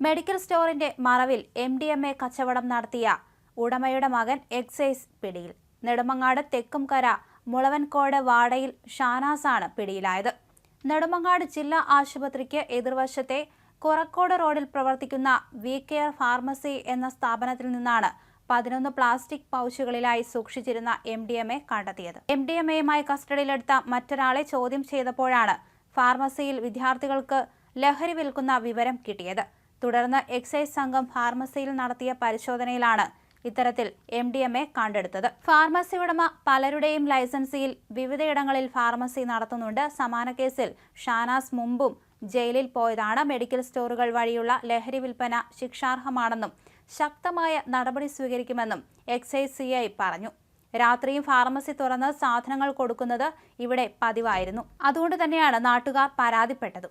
Medical സ്റ്റോറിന്റെ മറവിൽ M D M A കച്ചവടം നടത്തിയ ഉടമയുടെ മകൻ എക്സൈസ് പിടിയിൽ. നെടുമങ്ങാട് തെക്കുംകര മുളവൻകോട് വാടയിൽ ഷാനാസാണ് പിടിയിലായത്. നെടുമങ്ങാട് ജില്ലാ ആശുപത്രിക്ക് എതിർവശത്തെ കുറക്കോട് റോഡിൽ പ്രവർത്തിക്കുന്ന വി കെയർ ഫാർമസി എന്ന സ്ഥാപനത്തിൽ നിന്നാണ് പതിനൊന്ന് പ്ലാസ്റ്റിക് പൗച്ചുകളിലായി സൂക്ഷിച്ചിരുന്ന എം ഡി എം എ കണ്ടെത്തിയത്. എം ഡി എം എയുമായി കസ്റ്റഡിയിലെടുത്ത മറ്റൊരാളെ ചോദ്യം ചെയ്തപ്പോഴാണ് ഫാർമസിയിൽ വിദ്യാർത്ഥികൾക്ക് ലഹരി വിൽക്കുന്ന വിവരം കിട്ടിയത്. തുടർന്ന് എക്സൈസ് സംഘം ഫാർമസിയിൽ നടത്തിയ പരിശോധനയിലാണ് ഇത്തരത്തിൽ എം ഡി എം എ കണ്ടെടുത്തത്. ഫാർമസി ഉടമ പലരുടെയും ലൈസൻസിയിൽ വിവിധയിടങ്ങളിൽ ഫാർമസി നടത്തുന്നുണ്ട്. സമാന കേസിൽ ഷാനാസ് മുമ്പും ജയിലിൽ പോയതാണ്. മെഡിക്കൽ സ്റ്റോറുകൾ വഴിയുള്ള ലഹരി വിൽപ്പന ശിക്ഷാർഹമാണെന്നും ശക്തമായ നടപടി സ്വീകരിക്കുമെന്നും എക്സൈസ് സി ഐ പറഞ്ഞു. രാത്രിയും ഫാർമസി തുറന്ന് സാധനങ്ങൾ കൊടുക്കുന്നത് ഇവിടെ പതിവായിരുന്നു. അതുകൊണ്ട് തന്നെയാണ് നാട്ടുകാർ പരാതിപ്പെട്ടത്.